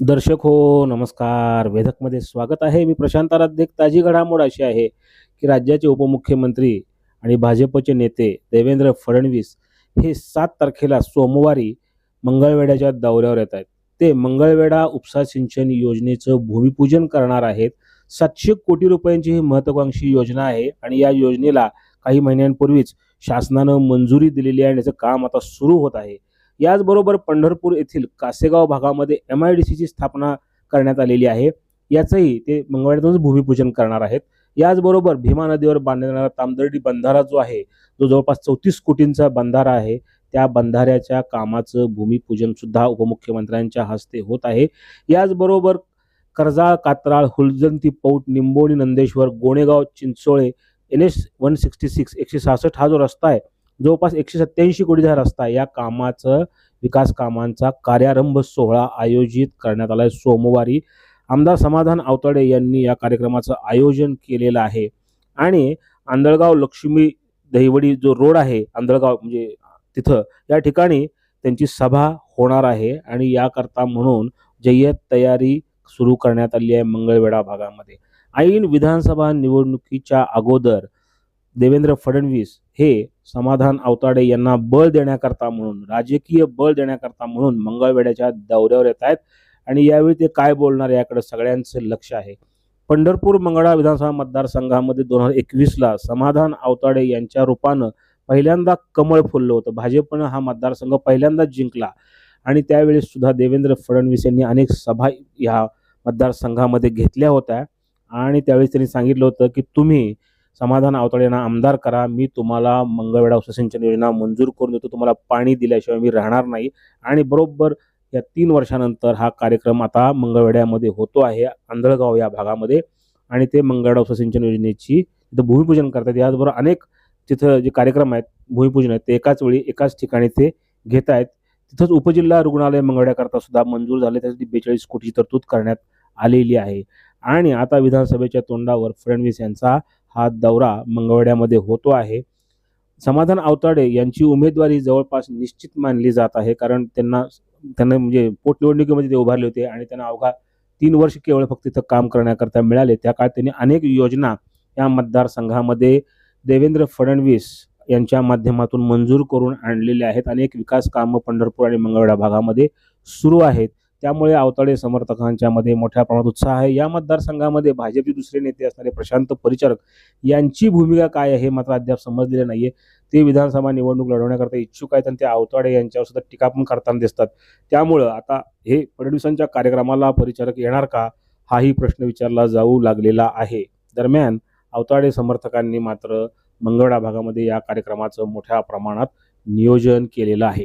दर्शक हो नमस्कार. वेधकमध्ये स्वागत आहे. मी प्रशांत आराध्य ताजी घडामोड अशी आहे की राज्याचे उपमुख्यमंत्री आणि भाजपचे नेते देवेंद्र फडणवीस हे सात तारखेला सोमवारी मंगळवेढ्याच्या दौऱ्यावर येत आहेत. ते मंगळवेढा उपसा सिंचन योजनेचं भूमिपूजन करणार आहेत. सातशे कोटी रुपयांची ही महत्वाकांक्षी योजना आहे आणि या योजनेला काही महिन्यांपूर्वीच शासनानं मंजुरी दिलेली आहे आणि याचं काम आता सुरू होत आहे. याचबरोबर पंढरपूर येथील कासेगाव भागामध्ये एम आय डी सीची स्थापना करण्यात आलेली आहे. याचंही ते मंगळवारीतूनच भूमिपूजन करणार आहेत. याचबरोबर भीमा नदीवर बांधण्यात येणारा तामदर्डी बंधारा जो आहे जो जवळपास चौतीस कोटींचा बंधारा आहे त्या बंधाऱ्याच्या कामाचं भूमिपूजन सुद्धा उपमुख्यमंत्र्यांच्या हस्ते होत आहे. याचबरोबर Karjal Katral Huljanti Paut Nimboni Nandeshwar Gonegaon Chinchole N S one sixty six एकशे सहासष्ट हा जो रस्ता आहे जवळपास एकशे सत्याऐंशी कोटीचा रस्ता. या कामाचं विकास कामांचा कार्यारंभ सोहळा आयोजित करण्यात आला आहे सोमवारी आमदार समाधान आवताडे यांनी या कार्यक्रमाचं आयोजन केलेलं आहे. आणि आंधळगाव लक्ष्मी दहिवडी जो रोड आहे आंधळगाव म्हणजे तिथं या ठिकाणी त्यांची सभा होणार आहे. आणि याकरता म्हणून जय्यत तयारी सुरू करण्यात आली आहे मंगळवेढा भागामध्ये. ऐन विधानसभा निवडणुकीच्या अगोदर देवेंद्र फडणवीस हे समाधान आवताडे यांना बळ देण्याकरता म्हणून राजकीय बळ देण्याकरता म्हणून मंगळवेढ्याच्या दौऱ्यावर येत आहेत. आणि यावेळी ते काय बोलणार याकडे सगळ्यांचं लक्ष आहे. पंढरपूर मंगळा विधानसभा मतदारसंघामध्ये दोन हजार एकवीसला समाधान आवताडे यांच्या रूपानं पहिल्यांदा कमळ फुललं होतं. भाजपनं हा मतदारसंघ पहिल्यांदाच जिंकला. आणि त्यावेळेस सुद्धा देवेंद्र फडणवीस यांनी अनेक सभा ह्या मतदारसंघामध्ये घेतल्या होत्या. आणि त्यावेळेस त्यांनी सांगितलं होतं की तुम्ही समाधान आवताडे यांना आमदार करा. मी तुम्हाला मंगळवेढा उपसिंचन योजना मंजूर करून देतो. तुम्हाला पाणी दिल्याशिवाय मी राहणार नाही. आणि बरोबर या तीन वर्षानंतर हा कार्यक्रम आता मंगळवेढ्यामध्ये होतो आहे आंधळगाव या भागामध्ये. आणि ते मंगळवेढा उपसिंचन योजनेची तिथं भूमिपूजन करतात. याचबरोबर अनेक तिथं जे कार्यक्रम आहेत भूमिपूजन आहेत ते एकाच वेळी एकाच ठिकाणी ते घेत आहेत. तिथंच उपजिल्हा रुग्णालय मंगळवेढ्याकरता सुद्धा मंजूर झाले. त्यासाठी बेचाळीस कोटीची तरतूद करण्यात आलेली आहे. आणि आता विधानसभेच्या तोंडावर फडणवीस यांचा हा दौरा मंगळवाड्यामध्ये होतो आहे. समाधान आवताडे यांची उमेदवारी जवळपास निश्चित मानली जात आहे कारण त्यांना त्यांना म्हणजे पोटनिवडणुकीमध्ये ते उभारले होते आणि त्यांना अवघा तीन वर्ष केवळ फक्त तिथं काम करण्याकरता मिळाले. त्या काळात त्यांनी अनेक योजना या मतदारसंघामध्ये देवेंद्र फडणवीस यांच्या माध्यमातून मंजूर करून आणलेल्या आहेत. अनेक विकास कामं पंढरपूर आणि मंगळवेढा भागामध्ये सुरू आहेत. त्यामुळे आवताडे समर्थकांच्या मध्ये मोठ्या प्रमाणात उत्साह आहे. या मतदारसंघामध्ये भाजपचे दुसरे नेते असणारे प्रशांत परिचारक यांची भूमिका काय आहे मात्र अद्याप समजलेले नाहीये. ते विधानसभा निवडणूक लढवण्याकरता इच्छुक आहेत आणि ते आवताडे यांच्यावर सुद्धा टीका पण करताना दिसतात. त्यामुळं आता हे फडणवीसांच्या कार्यक्रमाला परिचारक येणार का हाही प्रश्न विचारला जाऊ लागलेला आहे. दरम्यान आवताडे समर्थकांनी मात्र मंगळा भागामध्ये या कार्यक्रमाचं मोठ्या प्रमाणात नियोजन केलेलं आहे.